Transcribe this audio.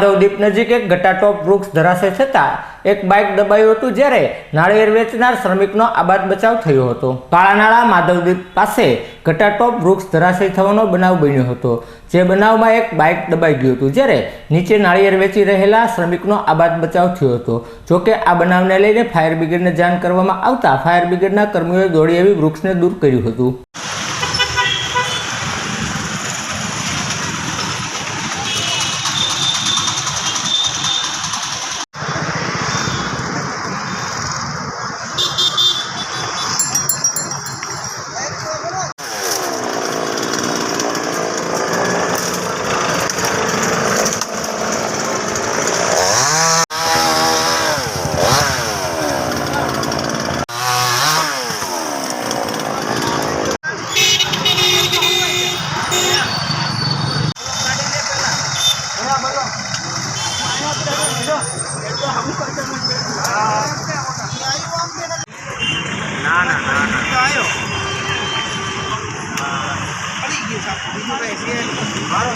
માધવદીપ નજીક એક ઘટાટોપ વૃક્ષ ધરાશે થતા એક બાઇક દબાયું હતું જ્યારે નાળિયેર વેચનાર શ્રમિકનો આબાદ બચાવ થયો હતો. કાળાનાળા માધવદીપ પાસે ઘટાટોપ વૃક્ષ ધરાશય થવાનો બનાવ બન્યો હતો, જે બનાવમાં એક બાઇક દબાઈ ગયું હતું જ્યારે નીચે નાળિયેર વેચી રહેલા શ્રમિકનો આબાદ બચાવ થયો હતો. જોકે આ બનાવને લઈને ફાયર બ્રિગેડને જાણ કરવામાં આવતા ફાયર બ્રિગેડના કર્મીઓએ દોડી આવી વૃક્ષને દૂર કર્યું હતું. ના ના ના ના આવ્યો પડી ગયું સાપ બીજું કઈ છે. મારો